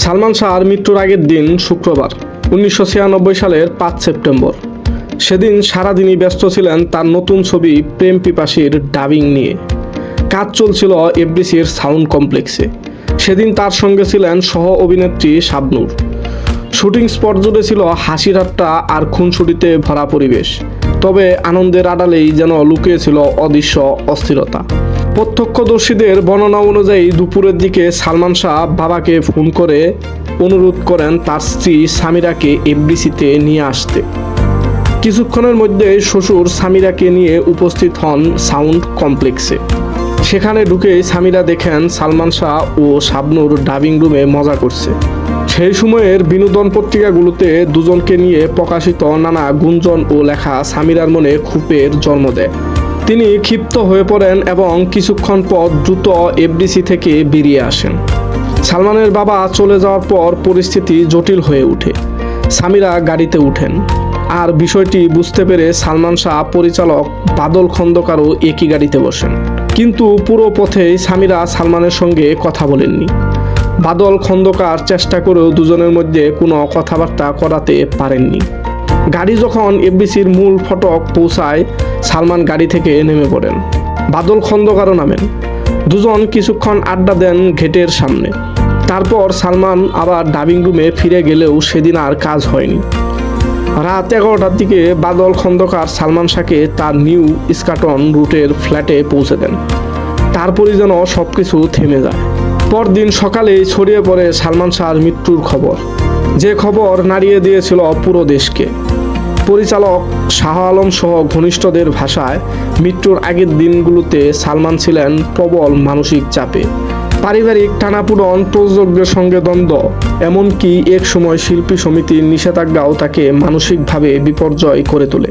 সালমান শাহর মৃত্যুর আগের দিন শুক্রবার, উনিশশো ছিয়ানব্বই সালের পাঁচ সেপ্টেম্বর। সেদিন সারাদিনই ব্যস্ত ছিলেন তার নতুন ছবি প্রেম পিপাসির ডাবিং নিয়ে। কাজ চলছিল এফডিসির সাউন্ড কমপ্লেক্সে। সেদিন তার সঙ্গে ছিলেন সহ অভিনেত্রী শাবনূর। শুটিং স্পট জুড়ে ছিল হাসির আর খুনসুটিতে ভরা পরিবেশ। তবে আনন্দের আড়ালেই যেন লুকিয়েছিল অদৃশ্য অস্থিরতা। প্রত্যক্ষদর্শীদের বর্ণনা অনুযায়ী দুপুরের দিকে সালমান শাহ বাবাকে ফোন করে অনুরোধ করেন তার স্ত্রী সামিরাকে এফডিসিতে নিয়ে আসতে। কিছুক্ষণের মধ্যে শ্বশুর সামিরাকে নিয়ে উপস্থিত হন সাউন্ড কমপ্লেক্সে। সেখানে ঢুকেই সামিরা দেখেন সালমান শাহ ও শাবনুর ডাবিং রুমে মজা করছে। সেই সময়ের বিনোদন পত্রিকাগুলোতে দুজনকে নিয়ে প্রকাশিত নানা গুঞ্জন ও লেখা সামিরার মনে ক্ষোভের জন্ম দেয়। তিনি ক্ষিপ্ত হয়ে পড়েন এবং কিছুক্ষণ পর দ্রুত এফডিসি থেকে বেরিয়ে আসেন। সালমানের বাবা চলে যাওয়ার পর পরিস্থিতি জটিল হয়ে ওঠে। সামিরা গাড়িতে উঠেন। আর বিষয়টি বুঝতে পেরে সালমান শাহ পরিচালক বাদল খন্দকারও একই গাড়িতে বসেন। কিন্তু পুরো পথেই সামিরা সালমানের সঙ্গে কথা বলেননি। বাদল, খন্দকার চেষ্টা করেও দুজনের মধ্যে কোনো কথাবার্তা করাতে পারেননি। গাড়ি যখন এফবিসির মূল ফটক পৌঁছায়, সালমান গাড়ি থেকে নেমে পড়েন। বাদল, খন্দকারও নামেন। দুজন কিছুক্ষণ আড্ডা দেন ঘেটের সামনে। তারপর সালমান আবার ডাবিং রুমে ফিরে গেলেও সেদিন আর কাজ হয়নি। রাত এগারোটার দিকে বাদল, খন্দকার সালমান শাহকে তার নিউ স্কাটন রুটের ফ্ল্যাটে পৌঁছে দেন। তারপরই যেন সব কিছু থেমে যায়। পরদিন সকালেই ছড়িয়ে পড়ে সালমান শাহর মৃত্যুর খবর। যে খবর নাড়িয়ে দিয়েছিল পুরো দেশকে। পরিচালক শাহ আলম সহ ঘনিষ্ঠদের ভাষায় মৃত্যুর আগের দিনগুলোতে সালমান ছিলেন প্রবল মানসিক চাপে। পারিবারিক টানাপূরণ প্রযোজ্যের সঙ্গে দ্বন্দ্ব, এমনকি এক সময় শিল্পী সমিতির নিষেধাজ্ঞাও তাকে মানসিকভাবে বিপর্যয় করে তোলে।